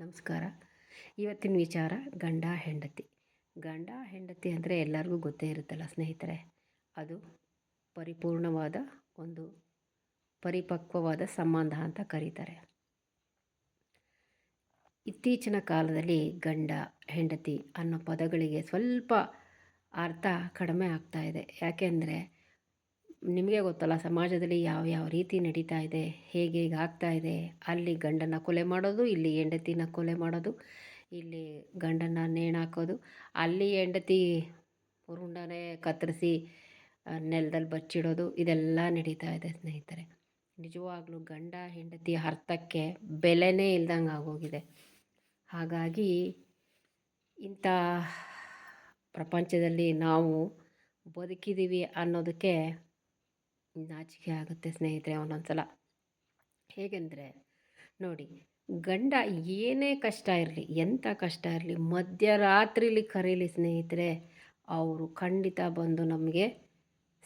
ನಮಸ್ಕಾರ. ಇವತ್ತಿನ ವಿಚಾರ ಗಂಡ ಹೆಂಡತಿ. ಗಂಡ ಹೆಂಡತಿ ಅಂದರೆ ಎಲ್ಲರಿಗೂ ಗೊತ್ತೇ ಇರುತ್ತಲ್ಲ ಸ್ನೇಹಿತರೆ, ಅದು ಪರಿಪೂರ್ಣವಾದ ಒಂದು ಪರಿಪಕ್ವವಾದ ಸಂಬಂಧ ಅಂತ ಕರೀತಾರೆ. ಇತ್ತೀಚಿನ ಕಾಲದಲ್ಲಿ ಗಂಡ ಹೆಂಡತಿ ಅನ್ನೋ ಪದಗಳಿಗೆ ಸ್ವಲ್ಪ ಅರ್ಥ ಕಡಿಮೆ ಆಗ್ತಾ ಇದೆ. ಯಾಕೆಂದರೆ ನಿಮಗೆ ಗೊತ್ತಲ್ಲ, ಸಮಾಜದಲ್ಲಿ ಯಾವ ಯಾವ ರೀತಿ ನಡೀತಾ ಇದೆ, ಹೇಗೆ ಹೇಗೆ ಆಗ್ತಾ ಇದೆ. ಅಲ್ಲಿ ಗಂಡನ ಕೊಲೆ ಮಾಡೋದು, ಇಲ್ಲಿ ಹೆಂಡತಿನ ಕೊಲೆ ಮಾಡೋದು, ಇಲ್ಲಿ ಗಂಡನ ನೇಣಾಕೋದು ಅಲ್ಲಿ ಹೆಂಡತಿ ಉರುಂಡನೇ ಕತ್ತರಿಸಿ ನೆಲದಲ್ಲಿ ಬಚ್ಚಿಡೋದು, ಇದೆಲ್ಲ ನಡೀತಾ ಇದೆ ಸ್ನೇಹಿತರೆ. ನಿಜವಾಗ್ಲೂ ಗಂಡ ಹೆಂಡತಿ ಅರ್ಥಕ್ಕೆ ಬೆಲೆನೇ ಇಲ್ದಂಗೆ ಆಗೋಗಿದೆ. ಹಾಗಾಗಿ ಇಂಥ ಪ್ರಪಂಚದಲ್ಲಿ ನಾವು ಬದುಕಿದ್ದೀವಿ ಅನ್ನೋದಕ್ಕೆ ನಾಚಿಕೆ ಆಗುತ್ತೆ ಸ್ನೇಹಿತರೆ ಒಂದೊಂದ್ಸಲ. ಹೇಗೆಂದರೆ ನೋಡಿ, ಗಂಡ ಏನೇ ಕಷ್ಟ ಇರಲಿ ಎಂಥ ಕಷ್ಟ ಇರಲಿ, ಮಧ್ಯರಾತ್ರಿಲಿ ಕರೀಲಿ ಸ್ನೇಹಿತರೆ, ಅವರು ಖಂಡಿತ ಬಂದು ನಮಗೆ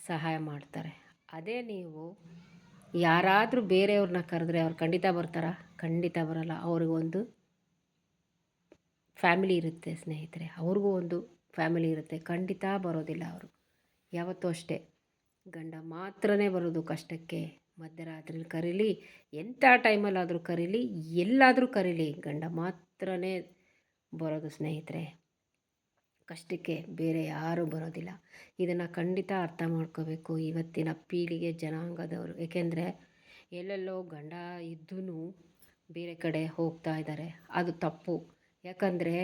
ಸಹಾಯ ಮಾಡ್ತಾರೆ. ಅದೇ ನೀವು ಯಾರಾದರೂ ಬೇರೆಯವ್ರನ್ನ ಕರೆದ್ರೆ ಅವ್ರು ಖಂಡಿತ ಬರ್ತಾರಾ? ಖಂಡಿತ ಬರಲ್ಲ. ಅವ್ರಿಗೊಂದು ಫ್ಯಾಮಿಲಿ ಇರುತ್ತೆ ಸ್ನೇಹಿತರೆ. ಅವ್ರಿಗೂ ಒಂದು ಫ್ಯಾಮಿಲಿ ಇರುತ್ತೆ. ಖಂಡಿತ ಬರೋದಿಲ್ಲ ಅವರು. ಯಾವತ್ತೂ ಅಷ್ಟೇ. ಗಂಡ ಮಾತ್ರನೇ ಬರೋದು ಕಷ್ಟಕ್ಕೆ. ಮಧ್ಯರಾತ್ರಿ ಕರೀಲಿ ಎಂಥ ಟೈಮಲ್ಲಾದರೂ ಕರೀಲಿ, ಎಲ್ಲಾದರೂ ಕರೀಲಿ ಗಂಡ ಮಾತ್ರನೇ ಬರೋದು ಸ್ನೇಹಿತರೆ. ಕಷ್ಟಕ್ಕೆ ಬೇರೆ ಯಾರೂ ಬರೋದಿಲ್ಲ. ಇದನ್ನು ಖಂಡಿತ ಅರ್ಥ ಮಾಡ್ಕೋಬೇಕು. ಇವತ್ತಿನ ಪೀಳಿಗೆ ಜನಾಂಗದವರು. ಏಕೆಂದರೆ ಎಲ್ಲೆಲ್ಲೋ ಗಂಡ ಇದ್ದೂ ಬೇರೆ ಕಡೆ ಹೋಗ್ತಾ ಇದ್ದಾರೆ ಅದು ತಪ್ಪು. ಯಾಕಂದರೆ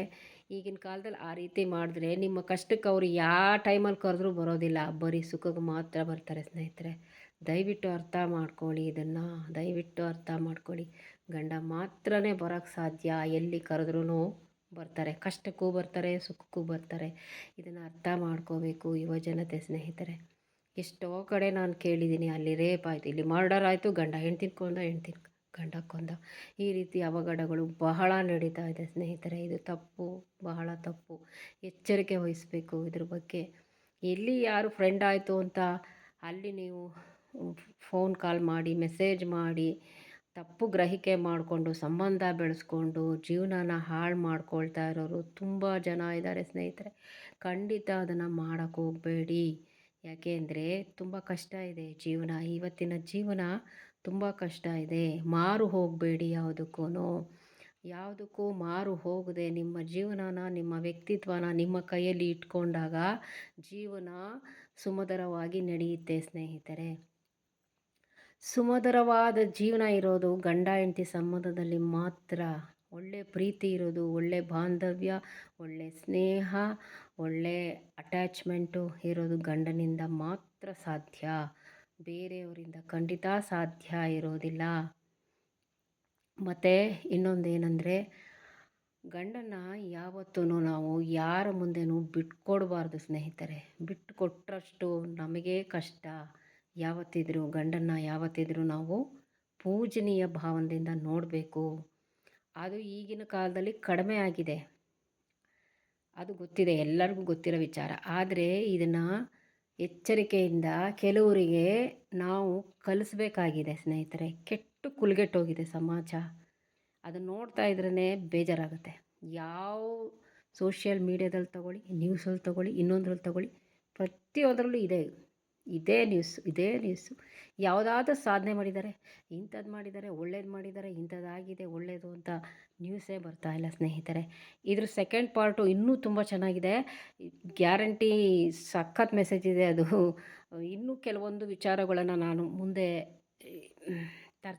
ಈಗಿನ ಕಾಲದಲ್ಲಿ ಆ ರೀತಿ ಮಾಡಿದ್ರೆ ನಿಮ್ಮ ಕಷ್ಟಕ್ಕೆ ಅವರು ಯಾವ ಟೈಮಲ್ಲಿ ಕರೆದ್ರೂ ಬರೋದಿಲ್ಲ. ಬರೀ ಸುಖಕ್ಕೆ ಮಾತ್ರ ಬರ್ತಾರೆ ಸ್ನೇಹಿತರೆ. ದಯವಿಟ್ಟು ಅರ್ಥ ಮಾಡ್ಕೊಳ್ಳಿ ಇದನ್ನು. ದಯವಿಟ್ಟು ಅರ್ಥ ಮಾಡ್ಕೊಳ್ಳಿ. ಗಂಡ ಮಾತ್ರನೇ ಬರೋಕ್ಕೆ ಸಾಧ್ಯ. ಎಲ್ಲಿ ಕರೆದ್ರೂ ಬರ್ತಾರೆ. ಕಷ್ಟಕ್ಕೂ ಬರ್ತಾರೆ, ಸುಖಕ್ಕೂ ಬರ್ತಾರೆ. ಇದನ್ನು ಅರ್ಥ ಮಾಡ್ಕೋಬೇಕು ಯುವಜನತೆ ಸ್ನೇಹಿತರೆ. ಎಷ್ಟೋ ಕಡೆ ನಾನು ಕೇಳಿದ್ದೀನಿ ಅಲ್ಲಿ ರೇಪ್ ಆಯಿತು. ಇಲ್ಲಿ ಮರ್ಡರ್ ಆಯಿತು. ಗಂಡ ಹೆಣ್ತಿನ್ಕೊಂಡ ಕೊಂದ ಹೆಂಡ್ತಿನ ಗಂಡ ಕೊಂದ ಈ ರೀತಿ ಅವಘಡಗಳು ಬಹಳ ನಡೀತಾ ಇದೆ ಸ್ನೇಹಿತರೆ. ಇದು ತಪ್ಪು, ಬಹಳ ತಪ್ಪು. ಎಚ್ಚರಿಕೆ ವಹಿಸಬೇಕು ಇದ್ರ ಬಗ್ಗೆ. ಎಲ್ಲಿ ಯಾರು ಫ್ರೆಂಡ್ ಆಯಿತು ಅಂತ ಅಲ್ಲಿ ನೀವು ಫೋನ್ ಕಾಲ್ ಮಾಡಿ ಮೆಸೇಜ್ ಮಾಡಿ, ತಪ್ಪು ಗ್ರಹಿಕೆ ಮಾಡಿಕೊಂಡು, ಸಂಬಂಧ ಬೆಳೆಸ್ಕೊಂಡು, ಜೀವನನ ಹಾಳು ಮಾಡ್ಕೊಳ್ತಾ ಇರೋರು ತುಂಬ ಜನ ಇದ್ದಾರೆ ಸ್ನೇಹಿತರೆ. ಖಂಡಿತ ಅದನ್ನು ಮಾಡೋಕ್ಕೆ ಹೋಗಬೇಡಿ. ಯಾಕೆ ಅಂದರೆ ತುಂಬ ಕಷ್ಟ ಇದೆ ಜೀವನ. ಇವತ್ತಿನ ಜೀವನ ತುಂಬ ಕಷ್ಟ ಇದೆ. ಮಾರು ಹೋಗಬೇಡಿ ಯಾವುದಕ್ಕೂ ಯಾವುದಕ್ಕೂ ಮಾರು ಹೋಗದೆ ನಿಮ್ಮ ಜೀವನನ, ನಿಮ್ಮ ವ್ಯಕ್ತಿತ್ವನ ನಿಮ್ಮ ಕೈಯಲ್ಲಿ ಇಟ್ಕೊಂಡಾಗ ಜೀವನ ಸುಮಧುರವಾಗಿ ನಡೆಯುತ್ತೆ ಸ್ನೇಹಿತರೆ. ಸುಮಧುರವಾದ ಜೀವನ ಇರೋದು ಗಂಡ, ಹೆಂಡತಿ ಸಂಬಂಧದಲ್ಲಿ ಮಾತ್ರ. ಒಳ್ಳೆ ಪ್ರೀತಿ ಇರೋದು, ಒಳ್ಳೆ ಬಾಂಧವ್ಯ, ಒಳ್ಳೆ ಸ್ನೇಹ, ಒಳ್ಳೆ ಅಟ್ಯಾಚ್ಮೆಂಟು ಇರೋದು ಗಂಡನಿಂದ ಮಾತ್ರ ಸಾಧ್ಯ. ಬೇರೆಯವರಿಂದ ಖಂಡಿತ ಸಾಧ್ಯ ಇರೋದಿಲ್ಲ. ಮತ್ತು ಇನ್ನೊಂದೇನೆಂದರೆ, ಗಂಡನ್ನ ಯಾವತ್ತೂ ನಾವು ಯಾರ ಮುಂದೆನೂ ಬಿಟ್ಕೊಡಬಾರ್ದು ಸ್ನೇಹಿತರೆ. ಬಿಟ್ಟು ಕೊಟ್ಟರಷ್ಟು ನಮಗೇ ಕಷ್ಟ. ಯಾವತ್ತಿದ್ರೂ, ಗಂಡನ್ನ ಯಾವತ್ತಿದ್ರೂ ನಾವು ಪೂಜನೀಯ ಭಾವನೆಯಿಂದ ನೋಡಬೇಕು. ಅದು ಈಗಿನ ಕಾಲದಲ್ಲಿ ಕಡಿಮೆ ಆಗಿದೆ. ಅದು ಗೊತ್ತಿದೆ, ಎಲ್ಲರಿಗೂ ಗೊತ್ತಿರೋ ವಿಚಾರ. ಆದರೆ ಇದನ್ನು ಎಚ್ಚರಿಕೆಯಿಂದ ಕೆಲವರಿಗೆ ನಾವು ಕಲಿಸ್ಬೇಕಾಗಿದೆ ಸ್ನೇಹಿತರೆ. ಕೆಟ್ಟು ಕುಲ್ಗೆಟ್ಟೋಗಿದೆ ಸಮಾಜ. ಅದನ್ನು ನೋಡ್ತಾ ಇದ್ರೇ ಬೇಜಾರಾಗುತ್ತೆ. ಯಾವ ಸೋಷಿಯಲ್ ಮೀಡ್ಯಾದಲ್ಲಿ ತಗೊಳ್ಳಿ ನ್ಯೂಸಲ್ಲಿ ತಗೊಳ್ಳಿ ಇನ್ನೊಂದ್ರಲ್ಲಿ ತಗೊಳ್ಳಿ, ಪ್ರತಿಯೊಂದರಲ್ಲೂ ಇದೆ. ಇದೇ ನ್ಯೂಸ್ ಇದೇ ನ್ಯೂಸು ಯಾವುದಾದ್ರೂ ಸಾಧನೆ ಮಾಡಿದ್ದಾರೆ ಇಂಥದ್ದು ಮಾಡಿದ್ದಾರೆ ಒಳ್ಳೇದು ಮಾಡಿದ್ದಾರೆ ಇಂಥದ್ದಾಗಿದೆ ಒಳ್ಳೆಯದು ಅಂತ ನ್ಯೂಸೇ ಬರ್ತಾ ಇಲ್ಲ ಸ್ನೇಹಿತರೆ. ಇದ್ರ ಸೆಕೆಂಡ್ ಪಾರ್ಟು ಇನ್ನೂ ತುಂಬ ಚೆನ್ನಾಗಿದೆ. ಗ್ಯಾರಂಟಿ ಸಖತ್ ಮೆಸೇಜ್ ಇದೆ ಅದು. ಇನ್ನೂ ಕೆಲವೊಂದು ವಿಚಾರಗಳನ್ನು ನಾನು ಮುಂದೆ